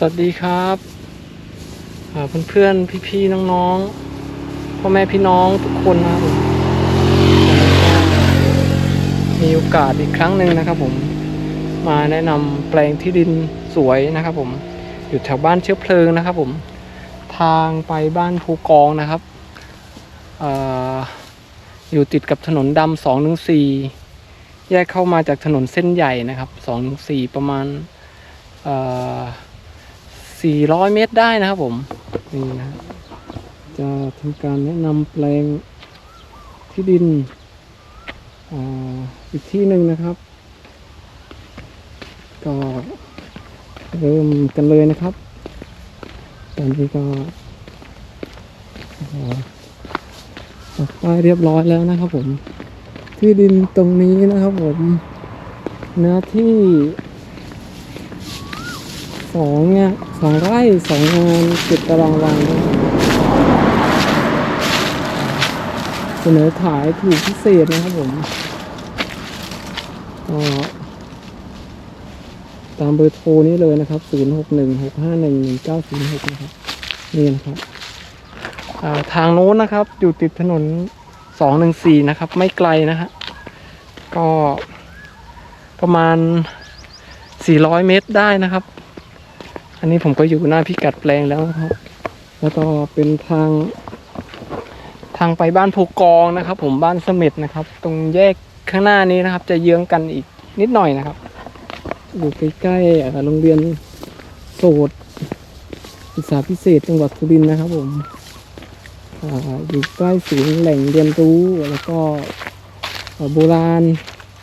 สวัสดีครับอ่าเพื่อนๆ พี่ๆ น้องๆ พ่อแม่พี่น้องทุกคนนะครับผมวันนี้ก็มีโอกาสอีกครั้งหนึ่งนะครับผมมาแนะนำแปลงที่ดินสวยนะครับผมอยู่แถวบ้านเชื้อเพลิงนะครับผมทางไปบ้านภูกองนะครับออยู่ติดกับถนนดำสองหนึ่งสี่แยกเข้ามาจากถนนเส้นใหญ่นะครับสองหนึ่งสี่ประมาณอ ยเมตรได้นะครับผม นี่นะจะทำการแนะนำแปลงที่ดินอ,อีกที่หนึ่งนะครับ ก็เริ่มกันเลยนะครับ ตอนนี้ก็อ่าปักป้ายเรียบร้อยแล้วนะครับผม ที่ดินตรงนี้นะครับผมเนื้อที่ องเนี่ยสองไร่สองงานเจ็ดตารางวานะครับเสนอขายถูกพิเศษนะครับผมก็ตามเบอร์โทรนี้เลยนะครับ 0 6 1 6 5 1 1 9 0 6 นะครับ นี่นะครับาทางโน้นนะครับ อยู่ติดถนน 214 นะครับ ไม่ไกลนะฮะ ก็ประมาณ 400 เมตรได้นะครับ อันนี้ผมก็อยู่หน้าพิกัดแปลงแล้วนะครับ แล้วก็เป็นทาง ทางไปบ้านภูกองนะครับ ผมบ้านเสม็ดนะครับ ตรงแยกข้างหน้านี้นะครับ จะเยื้องกันอีกนิดหน่อยนะครับ อยู่ใกล้ๆโรงเรียนโสดศึกษาพิเศษจังหวัดสุรินทร์นะครับผมอยู่ใกล้ศูนย์แหล่งเรียนรู้แล้วก็โบราณ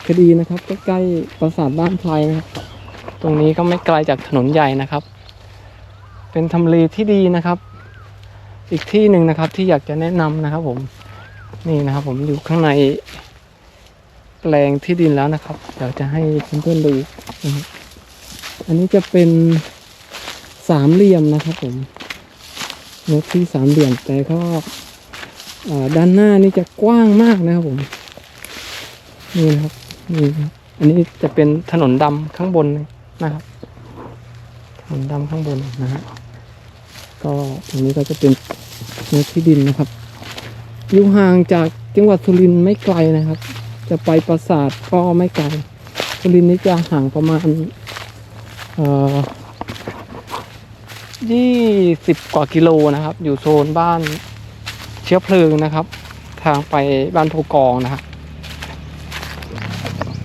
คดีนะครับ ใกล้ๆปราสาทบ้านไพรนะครับ ตรงนี้ก็ไม่ไกลจากถนนใหญ่นะครับ เป็นทำเลที่ดีนะครับ อีกที่หนึ่งนะครับที่อยากจะแนะนำนะครับ ผมนี่นะครับ ผมอยู่ข้างในแปลงที่ดินแล้วนะครับ เดี๋ยวจะให้เพื่อนๆดูอันนี้จะเป็นสามเหลี่ยมนะครับผมเนื้อที่สามเหลี่ยมแต่ก็ด้านหน้านี่จะกว้างมากนะครับผมนี่นะครับนี่อันนี้จะเป็นถนนดำข้างบนนะครับถนนดำข้างบนนะฮะ ก็ตรงนี้ก็จะเป็นเนื้อที่ดินนะครับ อยู่ห่างจากจังหวัดสุรินทร์ไม่ไกลนะครับ จะไปปราสาทก็ไม่ไกล สุรินทร์นี้จะห่างประมาณยี่สิบกว่ากิโลนะครับ อยู่โซนบ้านเชื้อเพลิงนะครับ ทางไปบ้านโพกองนะครับ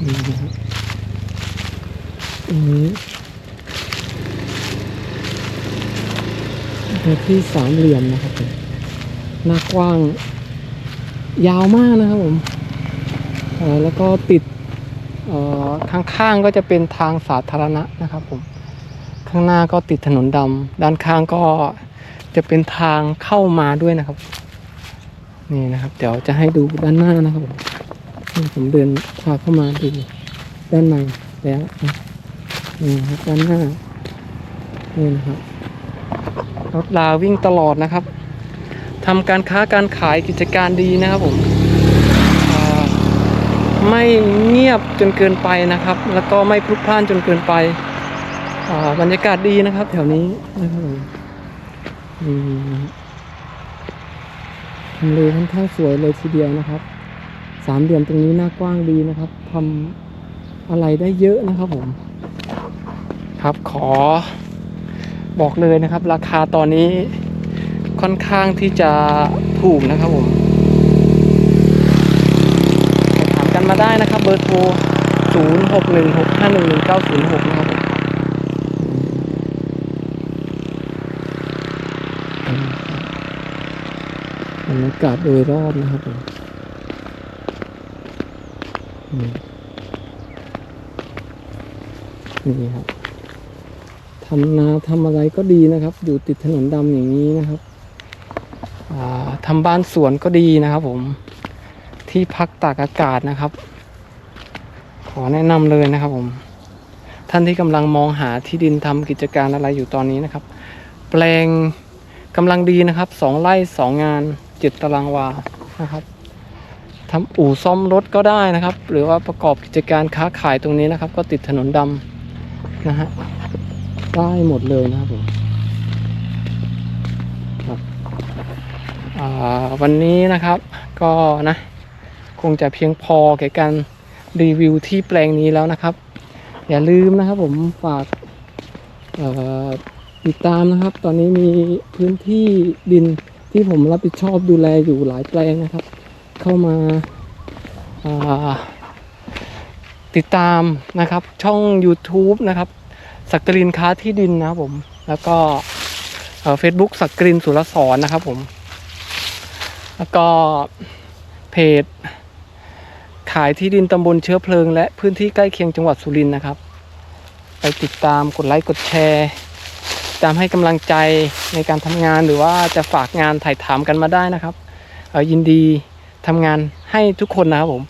นี่นะครับอัน เนื้อที่สามเหลี่ยมนะครับผมหน้ากว้าง ยาวมากนะครับผมแล้วก็ติดข้างๆก็จะเป็นทางสาธารณะนะครับผมข้างหน้าก็ติดถนนดำด้านข้างก็จะเป็นทางเข้ามาด้วยนะครับ นี่นะครับ เดี๋ยวจะให้ดูด้านหน้านะครับผมนี่ผมเดินพาเข้ามาดูด้านในแล้วนะนี่นะครับด้านหน้านี่นะครับ รถลาวิ่งตลอดนะครับทำการค้าการขายกิจการดีนะครับผมไม่เงียบจนเกินไปนะครับ แล้วก็ไม่พลุกพล่านจนเกินไปอ่าบรรยากาศดีนะครับ แถวนี้นะครับผมนี่นะครับทำเลค่อนข้างสวยเลยทีเดียวนะครับ สามเหลี่ยมตรงนี้หน้ากว้างดีนะครับทำอะไรได้เยอะนะครับผม ครับขอ บอกเลยนะครับ ราคาตอนนี้ค่อนข้างที่จะถูกนะครับผมสอบถามกันมาได้นะครับ เบอร์โทร 0 6 1 6 5 1 1 9 0 6 นะครับผมบรรยากาศโดยรอบนะครับผมนี่นี่ครับ ทำนาทำอะไรก็ดีนะครับ อยู่ติดถนนดำอย่างนี้นะครับทำบ้านสวนก็ดีนะครับผมที่พักตากอากาศนะครับ ขอแนะนำเลยนะครับผม ท่านที่กำลังมองหาที่ดินทำกิจการอะไรอยู่ตอนนี้นะครับ แปลงกำลังดีนะครับสองไร่สองงานเจ็ดตารางวานะครับทำอู่ซ่อมรถก็ได้นะครับ หรือว่าประกอบกิจการค้าขายตรงนี้นะครับ ก็ติดถนนดำนะฮะ ได้หมดเลยนะครับผมครับวันนี้นะครับก็นะคงจะเพียงพอแก่การรีวิวที่แปลงนี้แล้วนะครับ อย่าลืมนะครับผมฝากติดตามนะครับ ตอนนี้มีพื้นที่ดินที่ผมรับผิดชอบดูแลอยู่หลายแปลงนะครับ เข้ามาาติดตามนะครับช่อง YouTube นะครับ สักกรินค้าที่ดินนะครับผม แล้วก็เฟซบุ๊กสักกรินสุรสอนนะครับผม แล้วก็เพจ ขายที่ดินตำบลเชื้อเพลิง และพื้นที่ใกล้เคียงจังหวัดสุรินทร์นะครับ ไปติดตามกดไลค์กดแชร์ ตามให้กำลังใจในการทำงานหรือว่าจะฝากงานถ่ายถามกันมาได้นะครับยินดีทำงานให้ทุกคนนะครับผม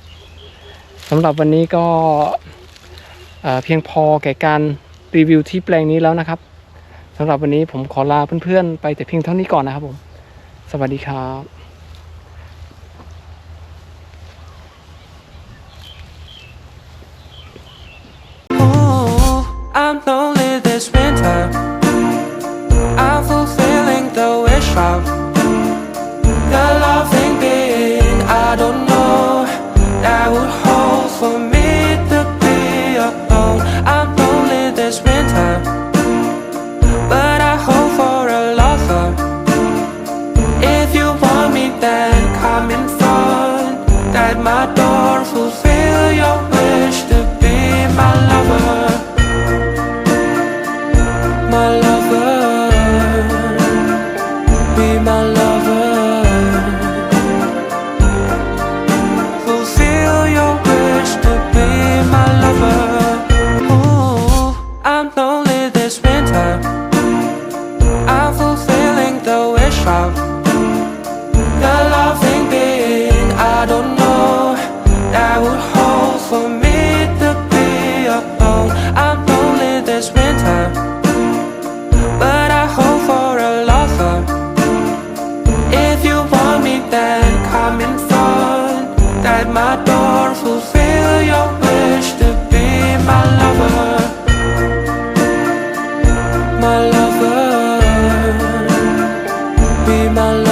สำหรับวันนี้ก็เพียงพอแก่การ รีวิวที่แปลงนี้แล้วนะครับสำหรับวันนี้ผมขอลาเพื่อนๆ ไปแต่เพียงเท่านี้ก่อนนะครับผม สวัสดีครับ I'm lonely this winter. I'm fulfilling the wish of then come in front. At my door, fulfill your my door, fulfill your wish to be my lover. My lover, be my lover.